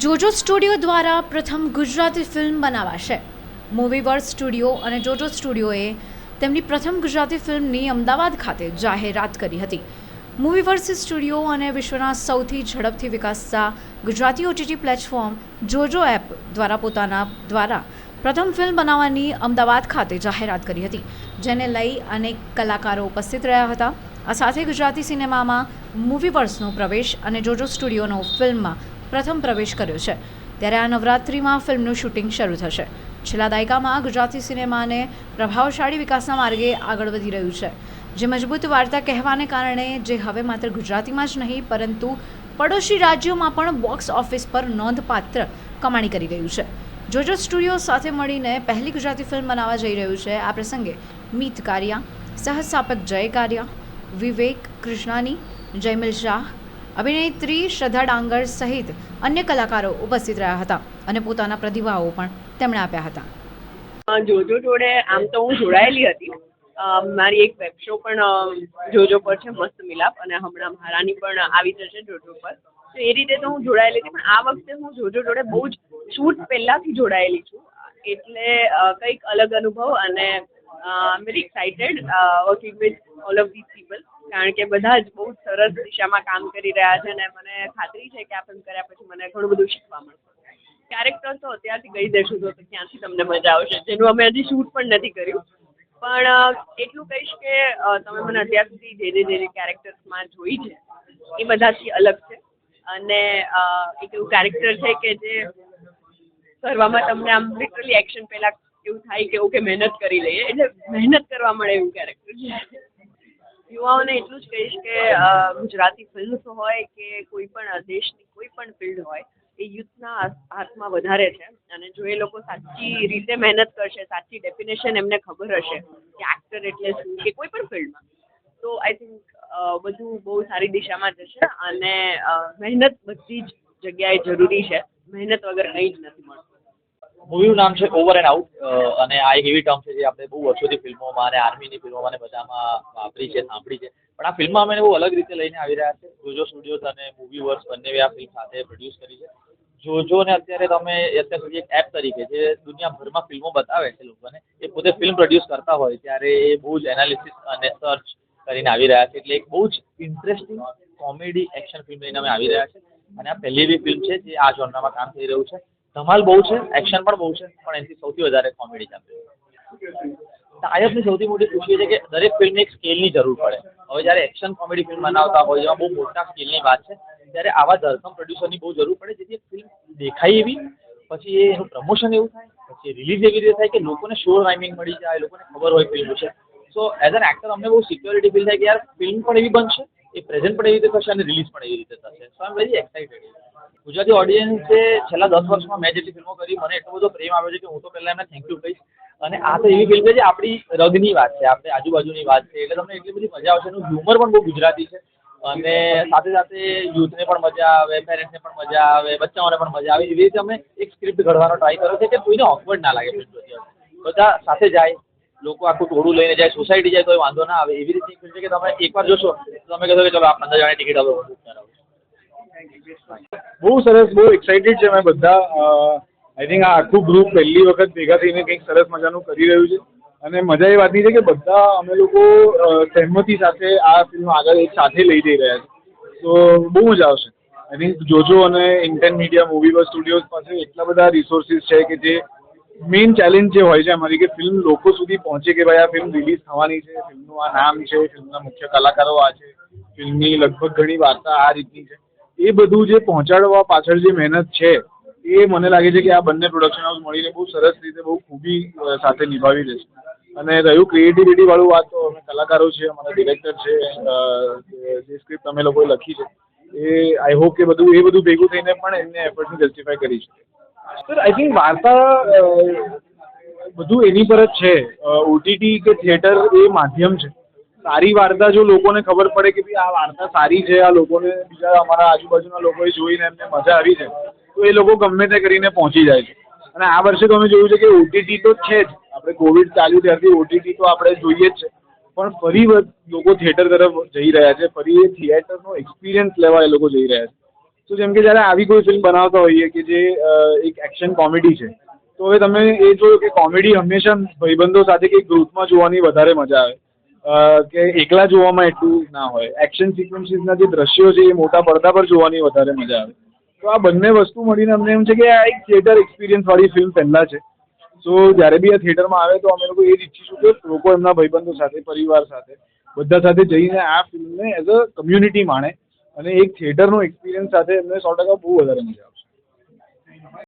જોજો સ્ટુડિયો દ્વારા પ્રથમ ગુજરાતી ફિલ્મ બનાવાશે. મૂવી વર્સ સ્ટુડિયો અને જોજો સ્ટુડિયોએ તેમની પ્રથમ ગુજરાતી ફિલ્મની અમદાવાદ ખાતે જાહેરાત કરી હતી. મૂવી વર્સ સ્ટુડિયો અને વિશ્વના સૌથી ઝડપથી વિકાસતા Gujarati OTT platform Jojo app દ્વારા પોતાના દ્વારા પ્રથમ ફિલ્મ બનાવવાની અમદાવાદ ખાતે જાહેરાત કરી હતી, જેને લઈ અનેક કલાકારો ઉપસ્થિત રહ્યા હતા. આ સાથે ગુજરાતી સિનેમામાં મૂવી વર્સનો પ્રવેશ અને જોજો સ્ટુડિયોનો ફિલ્મમાં પ્રથમ પ્રવેશ કર્યો છે. ત્યારે આ નવરાત્રિમાં ફિલ્મનું શૂટિંગ શરૂ થશે. છેલ્લા દાયકામાં ગુજરાતી સિનેમાને પ્રભાવશાળી વિકાસના માર્ગે આગળ વધી રહ્યું છે. જે મજબૂત વાર્તા કહેવાને કારણે જે હવે માત્ર ગુજરાતીમાં જ નહીં, પરંતુ પડોશી રાજ્યોમાં પણ બોક્સ ઓફિસ પર નોંધપાત્ર કમાણી કરી રહ્યું છે. જોજો સ્ટુડિયો સાથે મળીને પહેલી ગુજરાતી ફિલ્મ બનાવવા જઈ રહ્યું છે. આ પ્રસંગે મીત કારિયા, સહસ્થાપક જય કારિયા, વિવેક કૃષ્ણાની, જયમિલ શાહ અભિનેત્રી શ્રદ્ધા ડાંગર સહિત અન્ય કલાકારો ઉપસ્થિત રહ્યા હતા અને પોતાના પ્રતિભાવો પણ તેમણે આપ્યા હતા. જોજો જોડે આમ તો હું જોડાયેલી હતી. મારી એક વેબ શો પણ જોજો પર છે, મસ્ત મિલાપ અને હમણાં મહારાની પણ આવી જશે જોજો પર. તો એ રીતે તો હું જોડાયેલી હતી, પણ આ વખતે હું જોજો જોડે બહુ જ શૂટ પહેલાંથી જોડાયેલી છું. એટલે કંઈક અલગ અનુભવ અને I very excited working with all of this people કારણ કે બધા જ બહુ સરસ દિશામાં કામ કરી રહ્યા છે અને મને ખાતરી છે કે આ ફિલ્મ કર્યા પછી મને ઘણું બધું શીખવા મળશે. કેરેક્ટર તો અત્યારથી કહી દેશું તો ક્યાંથી તમને મજા આવશે, જેનું અમે હજી શૂટ પણ નથી કર્યું. પણ એટલું કહીશ કે તમે મને અત્યાર સુધી જે જે કેરેક્ટર્સમાં જોઈ છે, એ બધાથી અલગ છે. અને એક એવું કેરેક્ટર છે કે જે કરવામાં તમને આમ લિટરલી એક્શન પહેલાં એવું થાય કે ઓકે, મહેનત કરી લઈએ. એટલે મહેનત કરવા મળે એવું કેરેક્ટર છે. યુવાઓને એટલું જ કહીશ કે ગુજરાતી ફિલ્મ્સ હોય કે કોઈ પણ દેશની કોઈ પણ ફિલ્ડ હોય, એ યુથના હાથમાં વધારે છે. અને જો એ લોકો સાચી રીતે મહેનત કરશે, સાચી ડેફિનેશન એમને ખબર હશે કે એક્ટર એટલે શું કે કોઈ પણ ફિલ્ડમાં, તો આઈ થિંક બધું બહુ સારી દિશામાં જશે. અને મહેનત બધી જ જગ્યાએ જરૂરી છે. મહેનત વગર કંઈ જ નથી મૂવીનું નામ છે ઓવર એન્ડ આઉટ અને આ એક એવી ટર્મ છે જે આપણે બહુ વર્ષોથી ફિલ્મોમાં અને આર્મીની ફિલ્મોમાં અને બધામાં વાપરી છે, સાંભળી છે. પણ આ ફિલ્મમાં અમે બહુ અલગ રીતે લઈને આવી રહ્યા છે. જોજો સ્ટુડિયોઝ અને મૂવી વર્સ બંને આ ફિલ્મ સાથે પ્રોડ્યુસ કરી છે. જોજો ને અત્યારે તમે, અત્યાર સુધી એક એપ તરીકે જે દુનિયાભરમાં ફિલ્મો બતાવે છે લોકોને, એ પોતે ફિલ્મ પ્રોડ્યુસ કરતા હોય ત્યારે એ બહુ જ એનાલિસિસ અને સર્ચ કરીને આવી રહ્યા છે. એટલે એક બહુ જ ઇન્ટરેસ્ટિંગ કોમેડી એક્શન ફિલ્મ લઈને અમે આવી રહ્યા છે. અને આ પહેલી એવી ફિલ્મ છે જે આ જોનરામાં કામ થઈ રહ્યું છે. ધમાલ બહુ છે એક્શન પણ બહુ છે, પણ એનાથી સૌથી વધારે કોમેડી ચાલે છે. તાયબની સૌથી મોટી ખુશી એ છે કે દરેક ફિલ્મને એક સ્કેલની જરૂર પડે. હવે જ્યારે એક્શન કોમેડી ફિલ્મ બનાવતા હોય એમાં બહુ મોટા સ્કેલની વાત છે, ત્યારે આવા ધરખમ પ્રોડ્યુસરની બહુ જરૂર પડે, જેથી એક ફિલ્મ દેખાય એવી, પછી એ એનું પ્રમોશન એવું થાય, પછી રિલીઝ એવી રીતે થાય કે લોકોને શો ટાઈમિંગ મળી જાય, લોકોને ખબર હોય ફિલ્મ વિશે. સો એઝ એન એક્ટર અમને બહુ સિક્યોરિટી ફીલ થાય કે યાર ફિલ્મ પણ એવી બનશે, એ પ્રેઝન્ટ પણ એવી રીતે થશે અને રિલીઝ પણ એવી રીતે થશે. So I am very excited Gujarati ઓડિયન્સે છેલ્લા દસ વર્ષમાં મેં જેટલી ફિલ્મો કરી, મને એટલો બધો પ્રેમ આવ્યો છે કે હું તો પહેલાં એમને થેન્ક યુ કહીશ. અને આ તો એવી ફિલ્મ છે આપણી રગની વાત છે, આપણે આજુબાજુની વાત છે, એટલે તમને એટલી બધી મજા આવશે. એનું હ્યુમર પણ બહુ ગુજરાતી છે. અને સાથે સાથે યુથને પણ મજા આવે પેરેન્ટ્સને પણ મજા આવે, બચ્ચાઓને પણ મજા આવે. એવી રીતે અમે એક સ્ક્રિપ્ટ ઘડવાનો ટ્રાય કર્યો છે કે કોઈને ઓકવર્ડ ના લાગે ફિલ્મ જોતી બધા સાથે જાય, લોકો આખું ટોળું લઈને જાય સોસાયટી જાય તો વાંધો ના આવે. એવી રીતે ફિલ્મ છે કે તમે એકવાર જોશો, તો તમે કહેશો કે ચલો આ પંદર જણાની ટિકિટ હવે બુક કરાવો બહુ સરસ, બહુ એક્સાઇટેડ છે અમે બધા. આઈ થિંક આ આખું ગ્રુપ પહેલી વખત ભેગા થઈને કંઈક સરસ મજાનું કરી રહ્યું છે. અને મજા એ વાતની છે કે બધા અમે લોકો સહેમતી સાથે આ ફિલ્મ આગળ એક સાથે લઈ જઈ રહ્યા છે. તો બહુ મજા આવશે. આઈ થિંક જોજો અને ઇન્ટેન મીડિયા મૂવી બસ સ્ટુડિયોઝ પાસે એટલા બધા રિસોર્સિસ છે કે જે મેઇન ચેલેન્જ જે હોય છે અમારી કે ફિલ્મ લોકો સુધી પહોંચે કે ભાઈ આ ફિલ્મ રિલીઝ થવાની છે ફિલ્મનું આ નામ છે ફિલ્મના મુખ્ય કલાકારો આ છે ફિલ્મની લગભગ ઘણી વાર્તા આ રીતની છે. એ બધું જે પહોંચાડવા પાછળ જે મહેનત છે, એ મને લાગે છે કે આ બંને પ્રોડક્શન હાઉસ મળીને બહુ સરસ રીતે, બહુ ખૂબી સાથે નિભાવી દેશે. અને રહ્યું ક્રિએટિવિટી વાળું વાત તો અમે કલાકારો છે, અમારા ડિરેક્ટર છે જે સ્ક્રિપ્ટ અમે લોકોએ લખી છે, એ આઈ હોપ કે બધું, એ બધું ભેગું થઈને પણ એમને એફર્ટને જસ્ટિફાય કરી છે સર આઈ થિંક વાર્તા બધું એની પર જ છે. ઓટીટી કે થિયેટર એ માધ્યમ છે. સારી વાર્તા જો લોકોને ખબર પડે કે ભાઈ આ વાર્તા સારી છે, આ લોકોને બીજા અમારા આજુબાજુના લોકોએ જોઈને એમને મજા આવી છે, તો એ લોકો ગમે તે કરીને પહોંચી જાય છે. અને આ વર્ષે તો અમે જોયું છે કે ઓટીટી તો છે જ. આપણે કોવિડ ચાલુ ત્યારથી ઓટીટી તો આપણે જોઈએ જ છે. પણ ફરી લોકો થિયેટર તરફ જઈ રહ્યા છે, ફરી એ થિયેટરનો એક્સપિરિયન્સ લેવા એ લોકો જઈ રહ્યા છે. તો જેમ કે જ્યારે આવી કોઈ ફિલ્મ બનાવતા હોઈએ કે જે એક એક્શન કોમેડી છે, તો હવે તમે એ જોયું કે કોમેડી હંમેશા ભાઈબંધો સાથે કે ગ્રુપમાં જોવાની વધારે મજા આવે. કે એકલા જોવામાં એટલું ના હોય. એક્શન સિક્વન્સીસના જે દ્રશ્યો છે એ મોટા પડદા પર જોવાની વધારે મજા આવે. તો આ બંને વસ્તુ મળીને અમને એમ છે કે આ એક થિયેટર એક્સપિરિયન્સવાળી ફિલ્મ પહેલાં છે. સો જ્યારે બી આ થિયેટરમાં આવે તો અમે લોકો એ જ ઈચ્છીશું કે લોકો એમના ભાઈબંધો સાથે, પરિવાર સાથે, બધા સાથે જઈને આ ફિલ્મને એઝ અ કમ્યુનિટી માણે અને એક થિયેટરનો એક્સપિરિયન્સ સાથે એમને સો ટકા બહુ વધારે મજા આવે